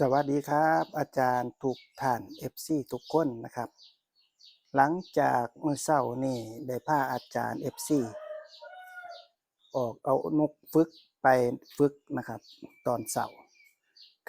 สวัสดีครับ อาจารย์ทุกท่าน FC ทุกคนนะครับ หลังจากเมื่อเช้านี่ได้พาอาจารย์ FC ออกเอานกฝึกไปฝึกนะครับ ตอนเสาร์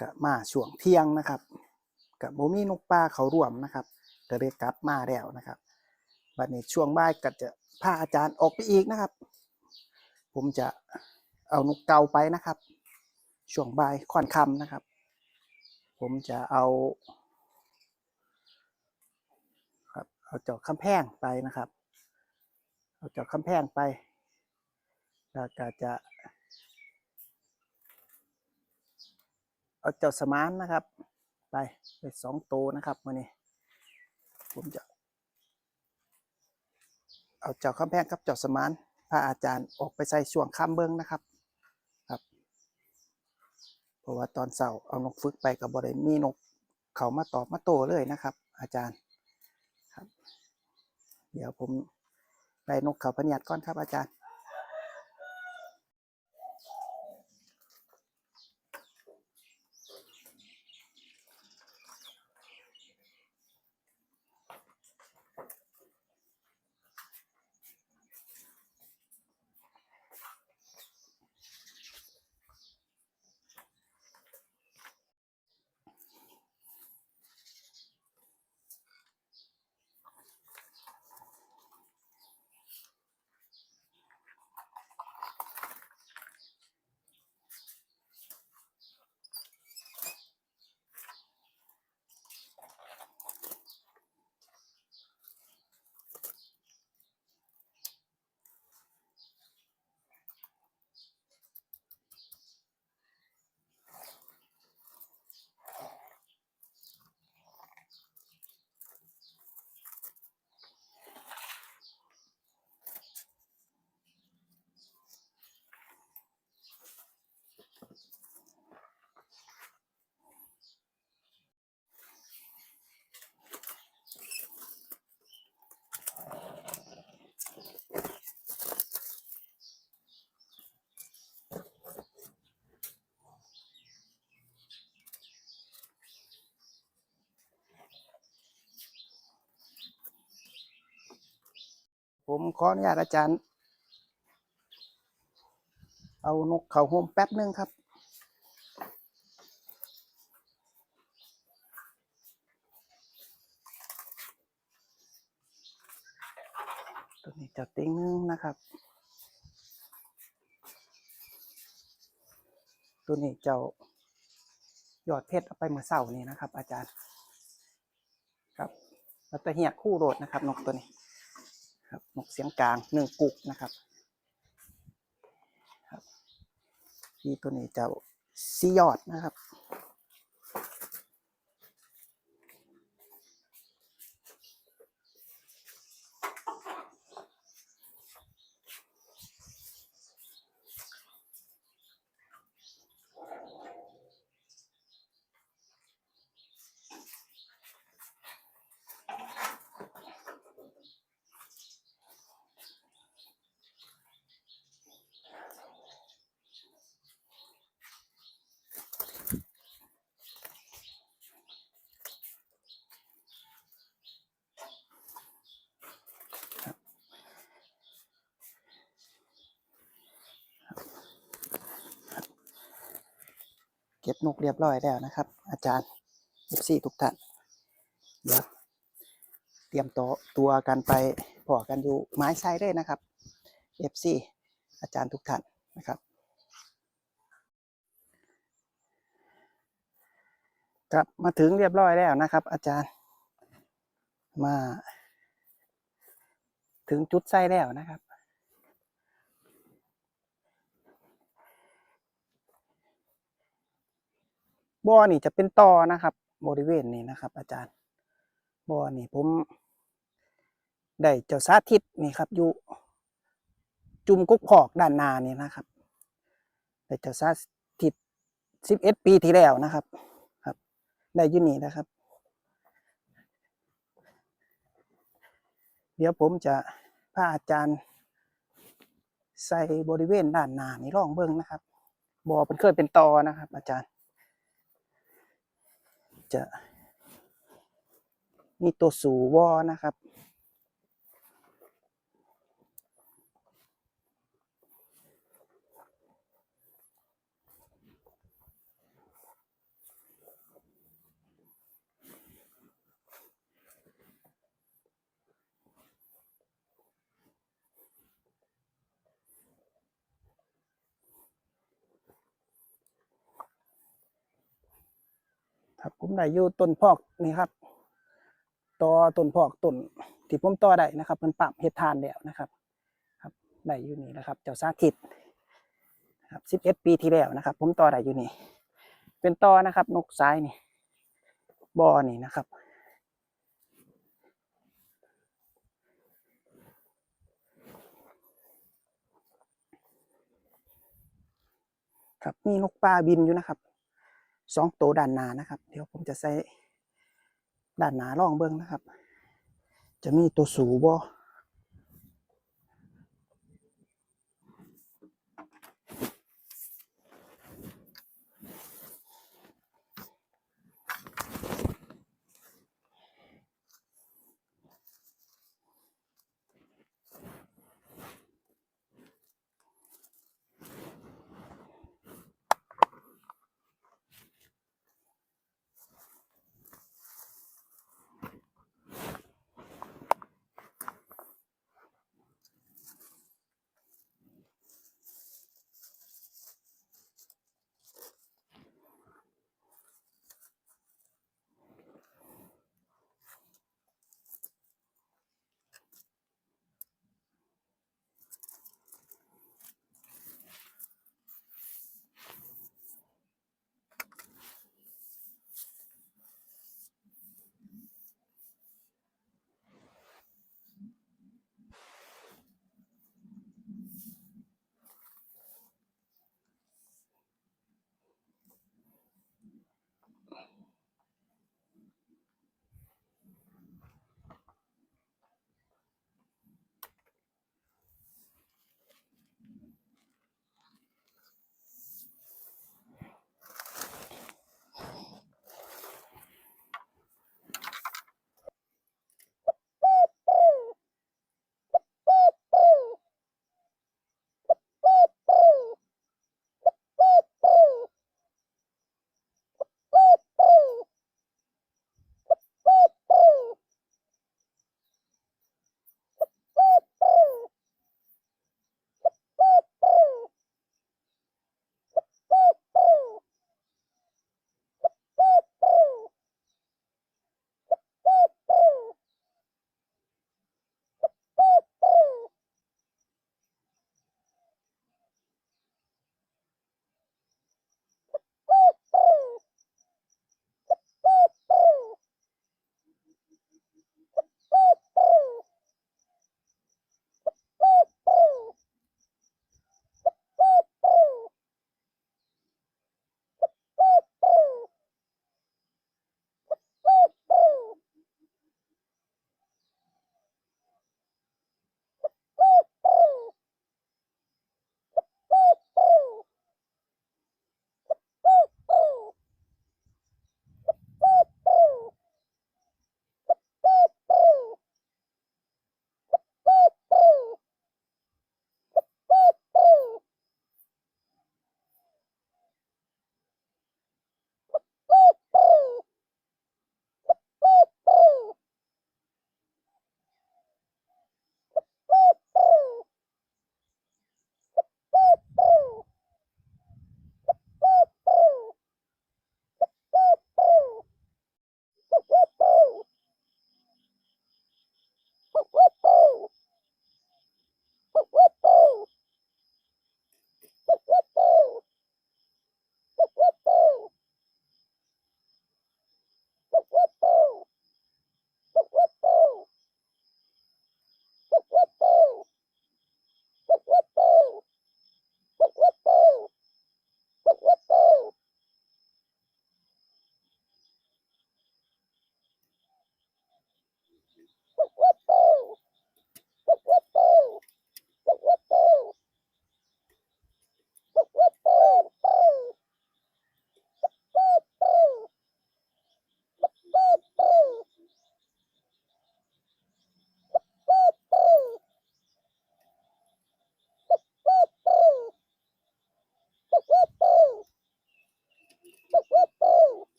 ก็มาช่วงเที่ยงนะครับกับโมมีนกป่าเขาร่วมนะครับก็เลยกลับมาแล้วนะครับบัดนี้ช่วงบ่ายก็จะพาอาจารย์ออกไปอีกนะครับ ผมจะเอานกเกาไปนะครับ ช่วงบ่ายค่อนค่ำนะครับ ผมจะเอาครับเอาเจาะคำแพงไปนะครับ เอาเจาะคำแพงไปแล้วก็จะ เอาเจ้าสมานนะครับ ไปไปสองตัวนะครับวันนี้ผมจะ เอาเจ้าคำแพงกับเจ้าสมานพาอาจารย์ออกไปใส่ช่วงข้ามเบิ้งนะครับ ราะว่าตอนเสาร์เอานกฝึกไปกับบริมีนกเขามาตอบมาโตเลยนะครับ อาจารย์ครับ เดี๋ยวผมได้นกเขาพันียดก่อนครับอาจารย์ ผมขออนุญาตอาจารย์ เอานกเขาโฮมแป๊บนึงครับตัวนี้จะติ้งนึงนะครับ ตัวนี้เจ้ายอดเพชรเอาไปเมื่อเสาร์นี้นะครับ อาจารย์ ครับแล้วตะเหียกคู่โรดนะครับ นกตัวนี้ ครับนกเสียงกลางหนึ่งกุกนะครับครับที่ตัวนี้จะซียอดนะครับ ก็บนกเรียบร้อยแล้วนะครับ อาจารย์เอฟซีทุกท่านเดี๋ยวเตรียมตัวตัวกันไปพอกันอยู่ไม้ไซได้นะครับเอฟซีอาจารย์ทุกท่านนะครับครับมาถึงเรียบร้อยแล้วนะครับ อาจารย์มา ถึงจุดไส้แล้วนะครับ บ่อนี่จะเป็นตอนะครับ บริเวณนี้นะครับ อาจารย์บ่อนี่ผมได้เจ้าสาธิตนี่ครับอยู่จุ่มกุกพอกด้านหน้านี่นะครับได้เจ้าสาธิตสิบเอ็ดปีที่แล้วนะครับ ครับ ได้ยี่นี่นะครับ เดี๋ยวผมจะพาอาจารย์ ใส่บริเวณด้านหน้านี่ร่องเบิ้งนะครับบ่อเป็นเคยเป็นตอนะครับ อาจารย์ จะ มีตัวสูวอนะครับ ผมได้อยู่ต้นพอกนี่ครับต่อต้นพอกต้นที่ผมต่อได้นะครับมันปรับเฮ็ดทานแล้วนะครับ ครับได้อยู่นี่นะครับ เจ้าสาธิตครับสิบเอ็ดปีที่แล้วนะครับ ผมต่อได้อยู่นี่ เป็นต่อนะครับนกซ้ายนี่บอนี่นะครับครับมีนกปลาบินอยู่นะครับ สองตัวด้านหน้านะครับ เดี๋ยวผมจะใส่ด้านหน้าล่องเบิ้งนะครับ จะมีตัวสูบ่